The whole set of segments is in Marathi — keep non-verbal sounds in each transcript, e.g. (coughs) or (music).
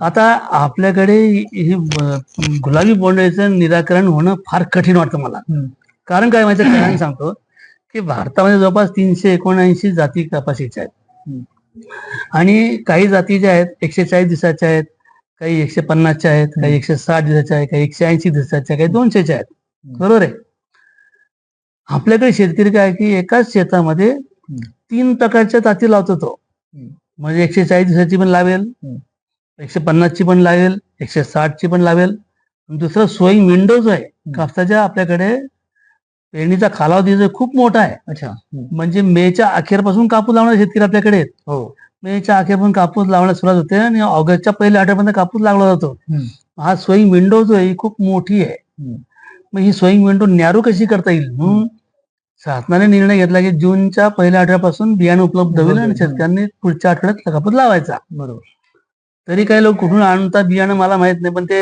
आता आपल्याकडे हे गुलाबी बोंडअळीचं निराकरण होणं फार कठीण वाटतं मला. कारण काय माहिती कारण (coughs) सांगतो की भारतामध्ये जवळपास तीनशे एकोणऐंशी जाती कपाशीच्या आहेत. आणि काही जाती ज्या आहेत एकशे चाळीस दिवसाच्या आहेत काही एकशे पन्नासच्या आहेत काही एकशे साठ दिवसाच्या आहेत काही एकशे ऐंशी दिवसाच्या काही दोनशेच्या आहेत. बरोबर आहे? आपल्याकडे शेतकरी काय की एकाच शेतामध्ये तीन प्रकारच्या जाती लावतो तो. म्हणजे एकशे चाळीस दिवसाची पण लावेल. एकशे पन्नासची पण लावेल एकशे साठची पण लावेल दुसरं सोईंग विंडो जो आहे कापसाच्या आपल्याकडे पेरणीचा कालावधी जो खूप मोठा आहे. अच्छा. म्हणजे मेच्या अखेरपासून कापूस लावणारे शेतकरी आपल्याकडे हो. मेच्या अखेरपासून कापूस लावण्यास सुरुवात होते आणि ऑगस्टच्या पहिल्या आठवड्यापर्यंत कापूस लागला जातो. हा सोईंग विंडो जो आहे ही खूप मोठी आहे. मग ही सोईंग विंडो नॅरो कशी करता येईल? म्हणून शासनाने निर्णय घेतला की जूनच्या पहिल्या आठवड्यापासून बियाणं उपलब्ध होईल आणि शेतकऱ्यांनी पुढच्या आठवड्यात कापूस लावायचा. बरोबर. तरी काही लोक कुठून आणतात बियाणं मला माहीत नाही पण ते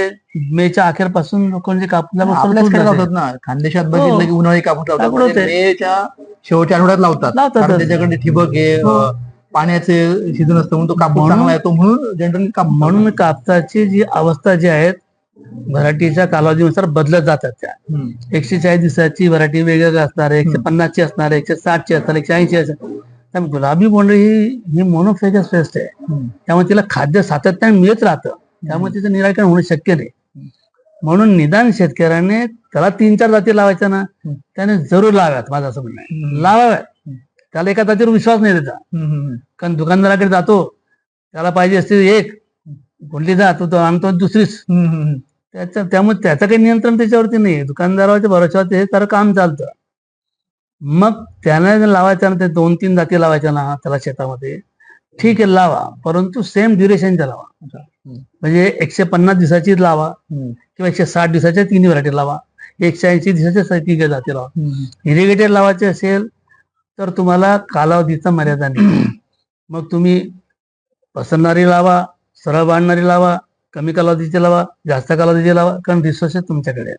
मेच्या अखेरपासून लोकांचे कापूस आपल्याच. लावतात ना खानदेशात बघितलं की उन्हाळी कापूस लावतात म्हणजे होते. मेच्या शेवटच्या आठवड्यात लावतात लावतात. कारण त्याच्याकडे ठिबक आहे हो. अं, पाण्याचे सीझन असतं म्हणून तो कापूस म्हणून- चांगला येतो म्हणून जनरली कापूस म्हणून कापसाची जी अवस्था जी आहेत व्हरायटीच्या कालावधीनुसार बदलत जातात त्या हम्म. एकशे चाळीस दिवसाची व्हरायटी वेगवेगळी असणार आहे एकशे पन्नासची असणार आहे एकशे साठची असणार एकशे ऐंशी असणार त्यामुळे गुलाबी बोंडळी ही ही मोनोफेगस पेस्ट आहे. त्यामुळे तिला खाद्य सातत्याने मिळत राहतं. त्यामुळे तिचं निराकरण होणं शक्य नाही. म्हणून निदान शेतकऱ्याने त्याला तीन चार जाती लावायच्या ना त्याने जरूर लावाव्यात माझं असं म्हणणं आहे. लावाव्यात. त्याला एका जातीवर विश्वास नाही त्याचा. कारण दुकानदाराकडे जातो त्याला पाहिजे असते एक कुठली जातो तो आणतो दुसरीच. त्याच्या त्यामुळे त्याचं काही नियंत्रण त्याच्यावरती नाही. दुकानदाराच्या भरोशावरती हे तर काम चालतं. मग त्याने लावायचं ना ते दोन तीन जाती लावायच्या ना त्याला शेतामध्ये ठीक आहे लावा. परंतु सेम ड्युरेशनच्या लावा. म्हणजे एकशे पन्नास दिवसाची लावा. किंवा एकशे साठ दिवसाच्या तिन्ही व्हरायटी लावा. एकशे ऐंशी दिवसाच्या तिघ जाती लावा. इरिगेटेड लावायचे असेल तर तुम्हाला कालावधीचा मर्यादा नाही. मग तुम्ही पसरणारी लावा सरळ बांधणारी लावा कमी कालावधीची लावा जास्त कालावधीची लावा कारण रिसोर्सेस तुमच्याकडे आहेत.